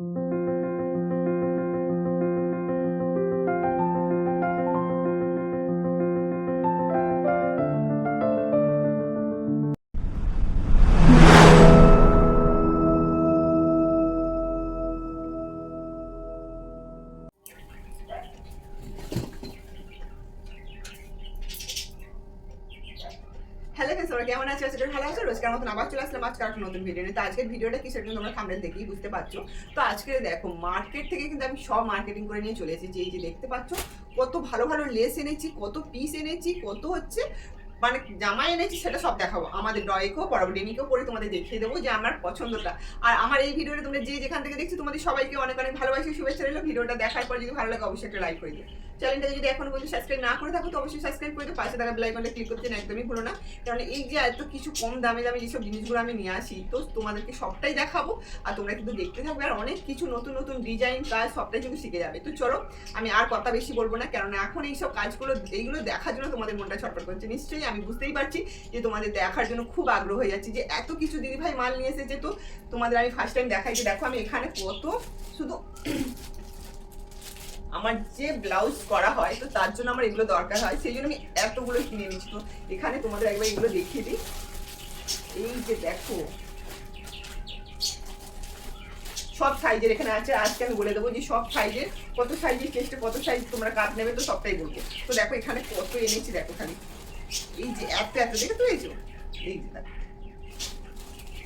thank you তোমরা কেমন আছো সেটা ভালো আছো? রোজকার মতন আবার চলে আসলাম আজকে একটা নতুন ভিডিও নিয়ে। তো আজকের ভিডিওটা কি সেটা তোমরা থামলে দেখেই বুঝতে পারছ। তো আজকে দেখো মার্কেট থেকে কিন্তু আমি সব মার্কেটিং করে নিয়ে চলে এসেছি। এই যে দেখতে পাচ্ছ, কত ভালো ভালো লেস এনেছি, কত পিস এনেছি, কত হচ্ছে মানে জামা এনেছি, সেটা সব দেখাবো। আমাদের ড্রয়েকেও পড়াবো ডেমিকেও পরে তোমাদের দেখিয়ে দেবো যে আমার পছন্দটা। আর আমার এই ভিডিওটা তোমরা যে যেখান থেকে দেখছ, তোমাদের সবাইকে অনেক অনেক ভালোবাসি, শুভেচ্ছা রইল। ভিডিওটা দেখার পর যদি ভালো লাগে, অবশ্যই একটা লাইক করে দিও। চ্যানেলটা যদি এখন পর্যন্ত সাবস্ক্রাইব না করে থাকো, তো অবশ্যই সাবস্ক্রাইব করে দিও। পাশে থাকা বেল আইকনটা ক্লিক করতে একদমই ভুলো না। কারণ এই যে এত কিছু কম দামে দামে যেসব জিনিসগুলো আমি নিয়ে আসি, তো তোমাদেরকে সবটাই দেখাবো। আর তোমরা কিন্তু দেখতে থাকবে আর অনেক কিছু নতুন নতুন ডিজাইন কাজ সবটাই কিন্তু শিখে যাবে। তো চলো, আমি আর কথা বেশি বলব না কারণ এখন এই সব কাজগুলো, এইগুলো দেখার জন্য তোমাদের মনটা ছটফট করছে। নিশ্চয়ই আমি বুঝতেই পারছি যে তোমাদের দেখার জন্য খুব আগ্রহ হয়ে যাচ্ছে যে এত কিছু দিদিভাই মাল নিয়ে এসেছে। তো তোমাদের আমি ফার্স্ট টাইম দেখাই যে দেখো আমি এখানে কত শুধু আমার যে ব্লাউজ করা হয়, তো তার জন্য আমার এগুলো দরকার হয়। সেই জন্য আমি এতগুলো কিনে নিচ্ছি তো এখানে তোমাদের একবার এগুলো দেখিয়ে দিই। এই যে দেখো, সব সাইজের এখানে আছে। আজকে আমি বলে দেবো যে সব সাইজের কত সাইজের চেষ্টা কত সাইজ তোমরা কাট নেবে, তো সবটাই বলব। তো দেখো এখানে কত এনেছি, দেখো খালি। এই যে এত এত দেখে তুলেছো এই যে দেখো।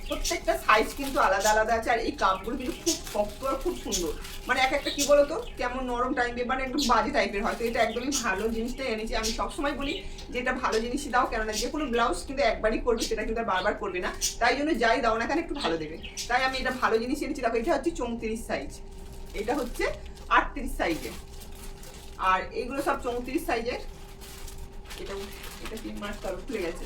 প্রত্যেকটা সাইজ কিন্তু আলাদা আলাদা আছে, আর এই কাপগুলো কিন্তু খুব শক্ত আর খুব সুন্দর। মানে এক একটা কি বলতো, কেমন নরম টাইপের মানে একদম বাজে টাইপের হয় তো এটা একদমই ভালো জিনিসটাই এনেছি। আমি সবসময় বলি যে এটা ভালো জিনিসই দাও, কেননা যে কোনো ব্লাউজ কিন্তু একবারই করবে, সেটা কিন্তু বারবার করবে না। তাই জন্য যাই দাও না কেন, একটু ভালো দেবে। তাই আমি এটা ভালো জিনিস এনেছি। দেখো, এটা হচ্ছে চৌত্রিশ সাইজ এটা হচ্ছে আটত্রিশ সাইজের আর এইগুলো সব চৌত্রিশ সাইজের এটা এটা তিন মাস কারও খুলে গেছে।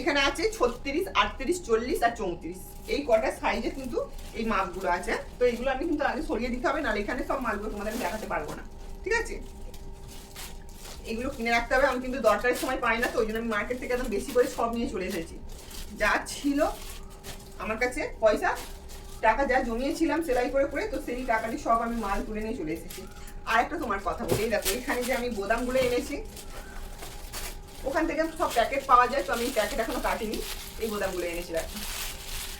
এখানে আছে ছত্রিশ, আটত্রিশ, চল্লিশ আর চৌত্রিশ। এই কটা সাইজে কিন্তু এই মাপগুলো আছে। তো এইগুলো আমি কিন্তু আগে সরিয়ে দিতে হবে, নাহলে এখানে সব মালগুলো তোমাদের আমি দেখাতে পারব না। ঠিক আছে? এগুলো কিনে রাখতে হবে, আমি কিন্তু দরকারের সময় পাই না, তো ওই জন্য আমি মার্কেট থেকে একদম বেশি করে সব নিয়ে চলে এসেছি। যা ছিল আমার কাছে পয়সা, টাকা যা জমিয়েছিলাম সেলাই করে করে, তো সেই টাকাটি সব আমি মাল তুলে নিয়ে চলে এসেছি। আর একটা তোমার কথা বলি দেখো, এখানে যে আমি বোদামগুলো এনেছি ওখান থেকে সব প্যাকেট পাওয়া যায়, তো আমি প্যাকেট এখনও কাটিনি। এই বোদামগুলো এনেছি দেখো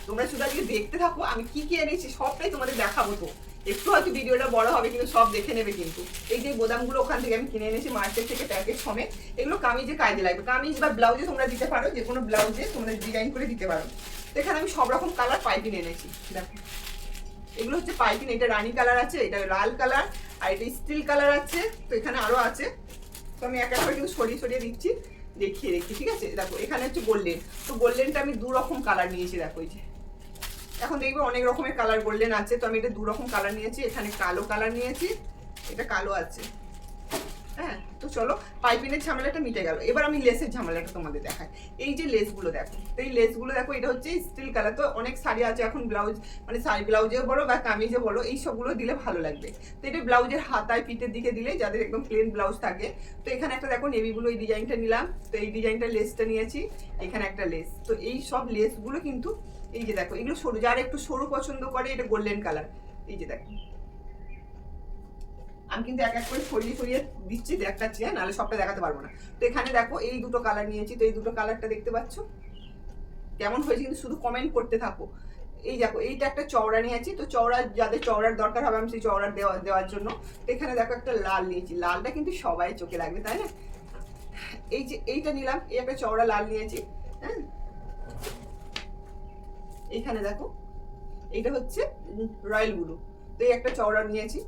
তোমরা শুধু আজকে দেখতে থাকো, আমি কি কি এনেছি, সবটাই তোমাদের দেখাবো তো। একটু হয়তো ভিডিওটা বড় হবে, কিন্তু সব দেখে নেবে কিন্তু। এই যে বোদামগুলো ওখান থেকে আমি কিনে এনেছি, মার্কেট থেকে প্যাকেট সমেত। এগুলো কামিজে কাজে লাগবে। কামিজ বা ব্লাউজে তোমরা দিতে পারো, যে কোনো ব্লাউজে তোমরা ডিজাইন করে দিতে পারো। এখানে আমি সব রকম কালার পাইপিং এনেছি, দেখো। এগুলো হচ্ছে পাইপিং, এটা রানি কালার আছে, এটা লাল কালার আর এটা স্টিল কালার আছে, তো এখানে আরও আছে। তো আমি এক এক করে কিন্তু সরিয়ে সরিয়ে দিচ্ছি, দেখিয়ে দেখছি, ঠিক আছে? দেখো, এখানে হচ্ছে গোল্ডেন তো গোল্ডেনটা আমি দুরকম কালার নিয়েছি, দেখো যে। এখন দেখবে অনেক রকমের কালার গোল্ডেন আছে, তো আমি এটা দু রকম কালার নিয়েছি, এখানে কালো কালার নিয়েছি, এটা কালো আছে। হ্যাঁ? তো চলো, পাইপিনের ঝামেলাটা মিটে গেল। এবার আমি লেসের ঝামেলাটা তোমাদের দেখাই। এই যে লেসগুলো দেখো, তো এই লেসগুলো দেখো, এটা হচ্ছে স্টিল কালার তো অনেক শাড়ি আছে এখন ব্লাউজ মানে শাড়ি ব্লাউজেও বলো বা কামিজে বলো এই সবগুলো দিলে ভালো লাগবে। তো এটা ব্লাউজের হাতায়, পিঠের দিকে দিলে যাদের একদম প্লেন ব্লাউজ থাকে। তো এখানে একটা দেখো নেভি ব্লু এই ডিজাইনটা নিলাম। তো এই ডিজাইনটা লেসটা নিয়েছি, এখানে একটা লেস। তো এই সব লেসগুলো কিন্তু, এই যে দেখো, এগুলো সরু, যারা একটু সরু পছন্দ করে, এটা গোল্ডেন কালার এই যে দেখো আমি কিন্তু এক এক করে সরিয়ে সরিয়ে দিচ্ছি, দেখাচ্ছি হ্যাঁ নাহলে সবটা দেখাতে পারব না। তো এখানে দেখো, এই দুটো কালার নিয়েছি, তো এই দুটো কালারটা দেখতে পাচ্ছ? কেমন হয়েছে কিন্তু শুধু কমেন্ট করতে থাকো। এই দেখো, এইটা একটা চওড়া নিয়েছি, তো চওড়া, যাদের চওড়ার দরকার হবে, আমি সেই চওড়ার দেওয়া, দেওয়ার জন্য। এখানে দেখো একটা লাল নিয়েছি, লালটা কিন্তু সবাই চোখে লাগবে, তাই না? এই যে, এইটা নিলাম, এই একটা চওড়া লাল নিয়েছি হ্যাঁ? এইখানে দেখো, এইটা হচ্ছে রয়্যাল ব্লু। তো এই একটা চওড়া নিয়েছি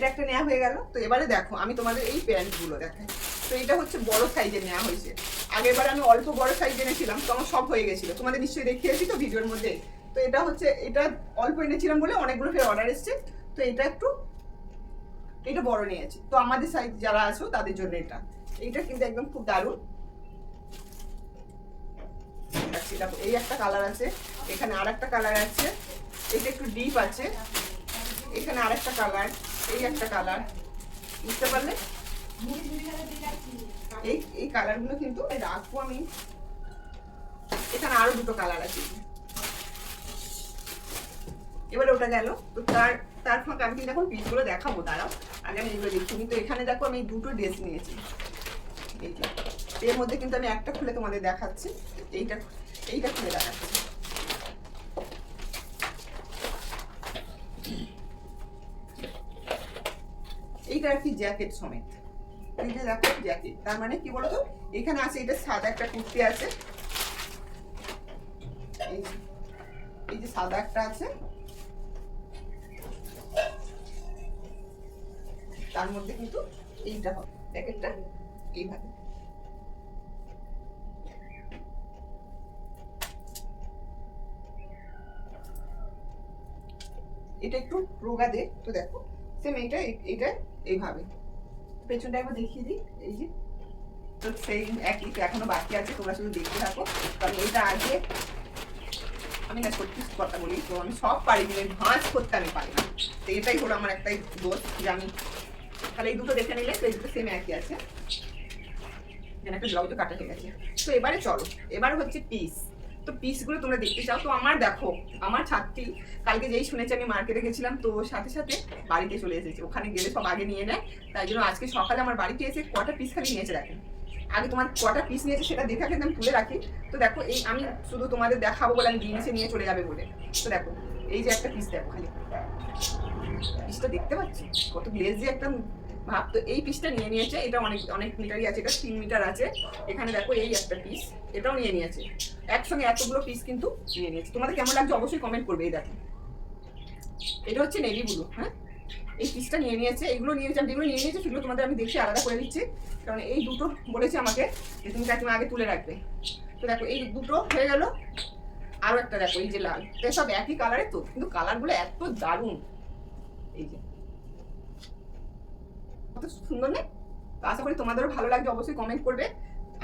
এটা একটা নেওয়া হয়ে গেল। তো এবারে দেখো, আমি তোমাদের এই প্যান্টগুলো দেখাই। তো এটা হচ্ছে বড় সাইজে নেওয়া হয়েছে। আগেরবার আমি অল্প বড় সাইজ এনেছিলাম, তো আমার সব হয়ে গেছিল। তোমাদের নিশ্চয়ই দেখিয়েছি তো ভিডিওর মধ্যে। তো এটা হচ্ছে, এটা অল্প এনেছিলাম বলে অনেকগুলো ফের অর্ডার এসছে। তো এটা একটু, এটা বড় নিয়েছি। তো আমাদের সাইজ যারা আছো, তাদের জন্য এটা। এইটা কিন্তু একদম খুব দারুণ। এই একটা কালার আছে। এখানে আর একটা কালার আছে। এটা একটু ডিপ আছে। এখানে আরেকটা কালার এই একটা কালার বুঝতে পারলে? এই এই কালারগুলো কিন্তু রাখব আমি। এখানে আরও দুটো কালার আছে। এবারে ওটা গেল। তো তার তার ফাঁকে আমি কিন্তু এখন পিসগুলো দেখাবো, দাঁড়াও। আগে আমি এগুলো দেখছি। কিন্তু এখানে দেখো আমি দুটো ড্রেস নিয়েছি। এই যে, এর মধ্যে কিন্তু আমি একটা খুলে তোমাদের দেখাচ্ছি। এইটা এইটা খুলে দেখাচ্ছি। এইটা কি জ্যাকেট সমেত। এই দেখো জ্যাকেট তার মানে কি বলতো? এখানে আছে, এটা সাদা একটা কুর্তি আছে। এই যে সাদা একটা আছে। তার মধ্যে কিন্তু এইটা হবে প্যাকেটটা এইভাবে। এটা একটু রোগা দে, তো দেখো। সেম এইটা এইটা এইভাবে। পেছনটা একবার দেখিয়ে দিই, এই যে। তো সেই একই, এখনও বাকি আছে, তোমরা শুধু দেখতে থাকো। কারণ এইটা আগে আমি না সত্যি কথা বলি, তো আমি সব পারি, কিন্তু ভাঁজ করতে আমি পারি না। তো এটাই হলো আমার একটাই দোষ, যে আমি তাহলে এই দুটো দেখে নিলে এই দুটো সেম একই আছে। যেন একটা ব্লাউজও কাটা হয়ে গেছে। তো এবারে চলো, এবার হচ্ছে পিস তো পিসগুলো তোমরা দেখতে চাও। তো আমার দেখো, আমার ছাত্রী, কালকে যেই শুনেছি আমি মার্কেটে গেছিলাম, তো সাথে সাথে বাড়িতে চলে এসেছে। ওখানে গেলে সব আগে নিয়ে নেয়। তাই জন্য আজকে সকালে আমার বাড়িতে এসে কটা পিস খালি নিয়েছে দেখেন আগে তোমার কটা পিস নিয়েছে সেটা দেখে কিন্তু আমি তুলে রাখি। তো দেখো, এই আমি শুধু তোমাদের দেখাবো বলে আমি জিনিসে নিয়ে চলে যাবে বলে। তো দেখো, এই যে একটা পিস দেখো খালি। পিসটা দেখতে পাচ্ছি? কত গ্লেজ গ্লেজি একটা ভাব তো এই পিসটা নিয়ে নিয়েছে, এটা অনেক অনেক মিটারই আছে, এটা তিন মিটার আছে। এখানে দেখো এই একটা পিস এটাও নিয়ে নিয়েছে। একসঙ্গে এতগুলো পিস কিন্তু নিয়ে নিয়েছে। তোমাদের কেমন লাগছে অবশ্যই কমেন্ট করবে এই দেখো। এটা হচ্ছে নেভি ব্লু হ্যাঁ? এই পিসটা নিয়ে নিয়েছে এগুলো নিয়ে নিয়েছে যেগুলো নিয়ে নিয়েছে, সেগুলো তোমাদের আমি দেখে আলাদা করে দিচ্ছি। কারণ এই দুটো বলেছে আমাকে যে তুমি কাকিমা আগে তুলে রাখবে। তো দেখো এই দুটো হয়ে গেল। আরও একটা দেখো, এই যে লাল। সব একই কালারের তো, কিন্তু কালারগুলো এত দারুণ। এই যে। কত সুন্দর না? তো আশা করি তোমাদেরও ভালো লাগছে, অবশ্যই কমেন্ট করবে।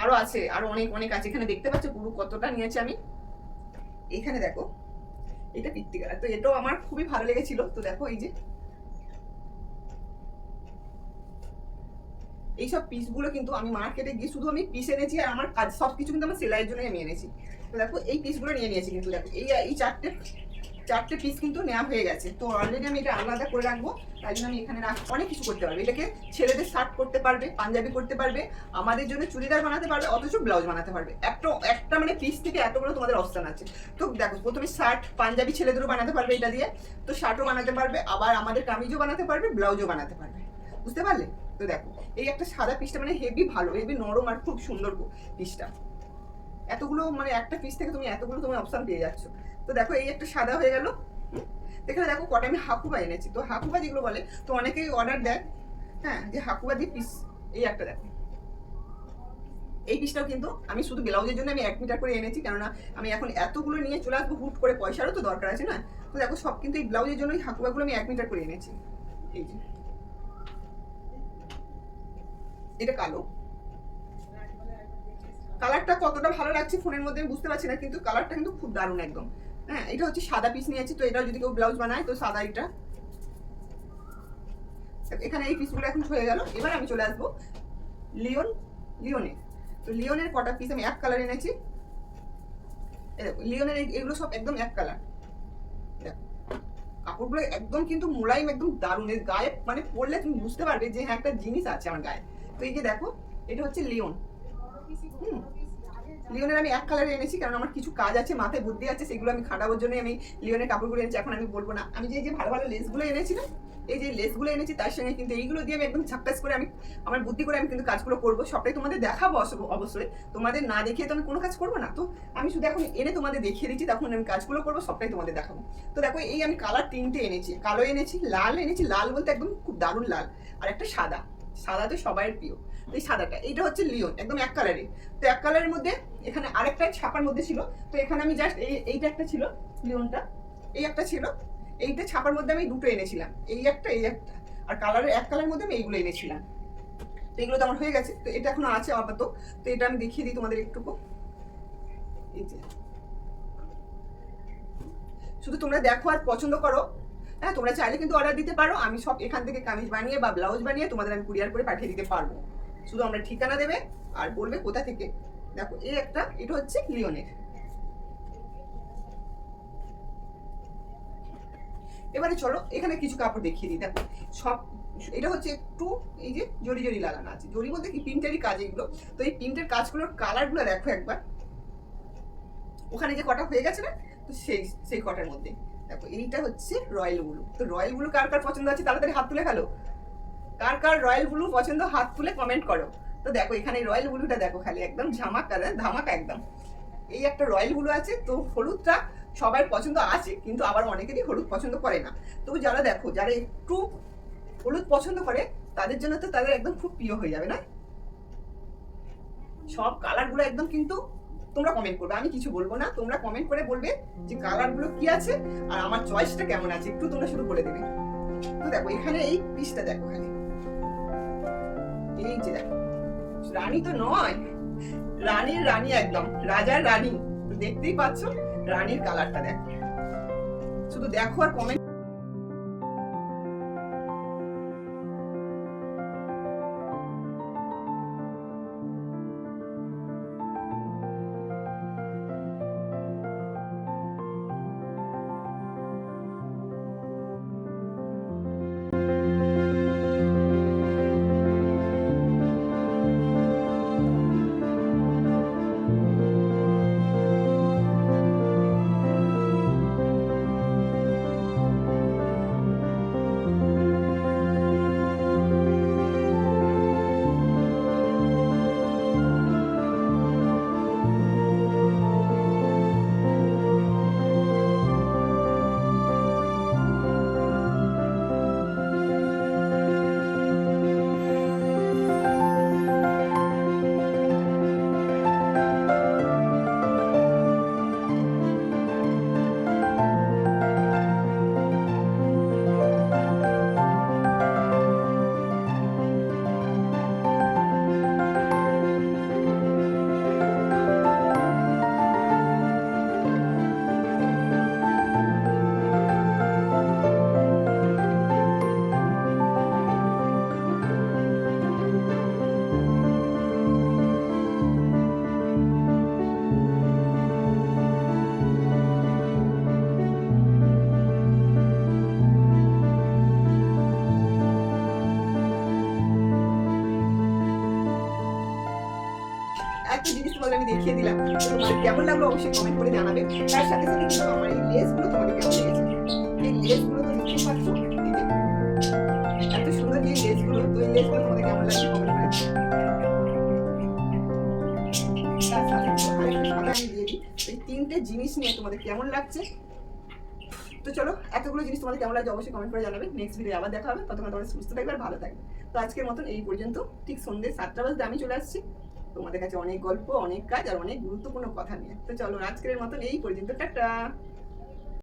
আরও আছে, আরও অনেক অনেক আছে। এখানে দেখতে পাচ্ছ পুরো কতটা নিয়েছি আমি। এখানে দেখো, এটা পিত্তিকালার তো এটাও আমার খুবই ভালো লেগেছিল। তো দেখো এই যে। এইসব পিসগুলো কিন্তু আমি মার্কেটে গিয়ে শুধু আমি পিস এনেছি আর আমার কাজ সব কিছু কিন্তু আমার সেলাইয়ের জন্য আমি এনেছি। তো দেখো, এই পিসগুলো নিয়ে নিয়েছি কিন্তু দেখো। এই এই চারটে চারটে পিস কিন্তু নেওয়া হয়ে গেছে। তো অলরেডি আমি এটা আলাদা করে রাখব, তাই জন্য আমি এখানে রাখ অনেক কিছু করতে পারবে। এটাকে ছেলেদের শার্ট করতে পারবে, পাঞ্জাবি করতে পারবে, আমাদের জন্য চুড়িদার বানাতে পারবে, অথচ ব্লাউজ বানাতে পারবে। একটা একটা মানে পিস থেকে এতগুলো তোমাদের অবস্থান আছে। তো দেখো, প্রথমে শার্ট পাঞ্জাবি ছেলেদেরও বানাতে পারবে এটা দিয়ে। তো শার্টও বানাতে পারবে, আবার আমাদের কামিজও বানাতে পারবে ব্লাউজও বানাতে পারবে। বুঝতে পারলে? তো দেখো, এই একটা সাদা পিসটা মানে হেভি ভালো হেভি নরম আর খুব সুন্দর পিসটা এতগুলো মানে একটা পিস থেকে তুমি এতগুলো তুমি অপশন পেয়ে যাচ্ছ। তো দেখো, এই একটা সাদা হয়ে গেল। এখানে দেখো, কটা আমি হাকুবা এনেছি। তো হাকুবা যেগুলো বলে, তো অনেকেই অর্ডার দেয় হ্যাঁ যে হাকুবা দিয়ে পিস এই একটা দেখো। এই পিসটাও কিন্তু আমি শুধু ব্লাউজের জন্য আমি এক মিটার করে এনেছি, কেননা আমি এখন এতগুলো নিয়ে চলে আসব, হুট করে পয়সারও তো দরকার আছে, না? তো দেখো, সব কিন্তু এই ব্লাউজের জন্য এই হাকুবাগুলো আমি এক মিটার করে এনেছি। এই যে। এটা কালো। কালারটা কতটা ভালো লাগছে ফোনের মধ্যে বুঝতে পারছি না, কিন্তু কালারটা কিন্তু খুব দারুণ একদম। হ্যাঁ এটা হচ্ছে সাদা পিস নিয়েছি তো এটা যদি কেউ ব্লাউজ বানায়, তো সাদা এটা। এখানে এই পিসগুলো এখন হয়ে গেল। এবার আমি চলে আসব লিওন লিওনে তো লিওনের কটা পিস আমি এক কালার এনেছি। লিওনের এগুলো সব একদম এক কালার কাপড়গুলো একদম কিন্তু মোলাইম একদম দারুণ। এর গায়ে মানে পরলে তুমি বুঝতে পারবে যে হ্যাঁ একটা জিনিস আছে আমার গায়ে। তো এই যে দেখো, এটা হচ্ছে লিওন লিওনের আমি এক কালারে এনেছি, কারণ আমার কিছু কাজ আছে, মাথায় বুদ্ধি আছে, সেগুলো আমি খাটাবার জন্য আমি লিওনের কাপড়গুলো এনেছি, এখন আমি বলব না। আমি যে যে ভালো ভালো লেসগুলো এনেছিলাম, এই যে লেসগুলো এনেছি, তার সঙ্গে কিন্তু এইগুলো দিয়ে আমি একদম ঝাক্কাস করে আমি, আমার বুদ্ধি করে আমি কিন্তু কাজগুলো করব। সবটাই তোমাদের দেখাবো অবশ্যই। তোমাদের না দেখিয়ে তো আমি কোনো কাজ করব না। তো আমি শুধু এখন এনে তোমাদের দেখিয়ে দিচ্ছি, তখন আমি কাজগুলো করব, সবটাই তোমাদের দেখাবো। তো দেখো, এই আমি কালার তিনটে এনেছি, কালো এনেছি, লাল এনেছি, লাল বলতে একদম খুব দারুণ লাল, আর একটা সাদা। সাদা তো সবাই প্রিয়। এই সাদাটা, এইটা হচ্ছে লিওন, একদম এক কালারে তো এক কালারের মধ্যে এখানে আরেকটা ছাপার মধ্যে ছিল। তো এখানে আমি জাস্ট এই এইটা একটা ছিল, লিওনটা, এই একটা ছিল। এইটা ছাপার মধ্যে আমি দুটো এনেছিলাম, এই একটা এই একটা। আর কালারের এক কালারের মধ্যে আমি এইগুলো এনেছিলাম। তো এগুলো তো আমার হয়ে গেছে, তো এটা এখনও আছে আপাতত। তো এটা আমি দেখিয়ে দিই তোমাদের একটুকু। এই যে। শুধু তোমরা দেখো আর পছন্দ করো। হ্যাঁ তোমরা চাইলে কিন্তু অর্ডার দিতে পারো। আমি সব এখান থেকে কামিজ বানিয়ে বা ব্লাউজ বানিয়ে তোমাদের আমি কুরিয়ার করে পাঠিয়ে দিতে পারব। শুধু আমরা ঠিকানা দেবে আর বলবে কোথা থেকে। দেখো এই একটা, এটা হচ্ছে লিওনের। এবারে চলো, এখানে কিছু কাপড় দেখিয়ে দিই। দেখো, সব, এটা হচ্ছে একটু, এই যে জরি জরি লাগানো আছে। জরি বলতে কি, প্রিন্টেরই কাজ এগুলো। তো এই প্রিন্টের কাজগুলোর কালারগুলো দেখো একবার। ওখানে যে কটা হয়ে গেছে না, তো সেই সেই কটার মধ্যে। দেখো, এইটা হচ্ছে রয়্যাল ব্লু তো রয়্যাল ব্লু কার কার পছন্দ আছে, তাড়াতাড়ি হাত তুলে ফেলো। কার কার রয়্যাল ব্লু পছন্দ, হাত তুলে কমেন্ট করো। তো দেখো, এখানে রয়্যাল ব্লুটা দেখো খালি, একদম ঝামাক, ধামাকা একদম। এই একটা রয়্যাল ব্লু আছে, তো হলুদটা সবার পছন্দ আছে, কিন্তু আবার অনেকেরই হলুদ পছন্দ করে না। তো যারা দেখো, যারা একটু হলুদ পছন্দ করে, তাদের জন্য তো তাদের একদম খুব প্রিয় হয়ে যাবে, না? সব কালারগুলো একদম কিন্তু তোমরা কমেন্ট করবে, আমি কিছু বলব না, তোমরা কমেন্ট করে বলবে যে কালারগুলো কি আছে, আর আমার চয়েসটা কেমন আছে, একটু তোমরা শুধু বলে দেবে। তো দেখো, এখানে এই পিসটা দেখো খালি। এই যে রানী তো নয়, রানীর রানী একদম, রাজার রানী। দেখতেই পাচ্ছ, রানীর কালারটা দেখ। শুধু দেখো আর কমেন্ট একটা জিনিস তোমাদের আমি দেখিয়ে দিলাম। তো তোমাদের কেমন লাগল অবশ্যই কমেন্ট করে জানাবে। তার সাথে সাথে কিন্তু আমার এই লেসগুলো তোমাদের কেমন লেগেছে? এই লেসগুলো তো দেখতেই পাচ্ছ এত সুন্দর যে লেসগুলো তো এই লেসগুলো কেমন লাগছে কমেন্ট করে তিনটে জিনিস নিয়ে তোমাদের কেমন লাগছে? তো চলো, এতগুলো জিনিস তোমাদের কেমন লাগছে অবশ্যই কমেন্ট করে জানাবে। নেক্সট ভিডিও আবার দেখা হবে। ততক্ষণ তোমাদের সুস্থ থাকবে আর ভালো থাকবে। তো আজকের মতন এই পর্যন্ত। ঠিক সন্ধ্যে সাতটা বাজতে আমি চলে আসছি। তোমাদের কাছে অনেক গল্প, অনেক কাজ আর অনেক গুরুত্বপূর্ণ কথা নিয়ে। তো চলো আজকের মতন এই পর্যন্ত, টাটা!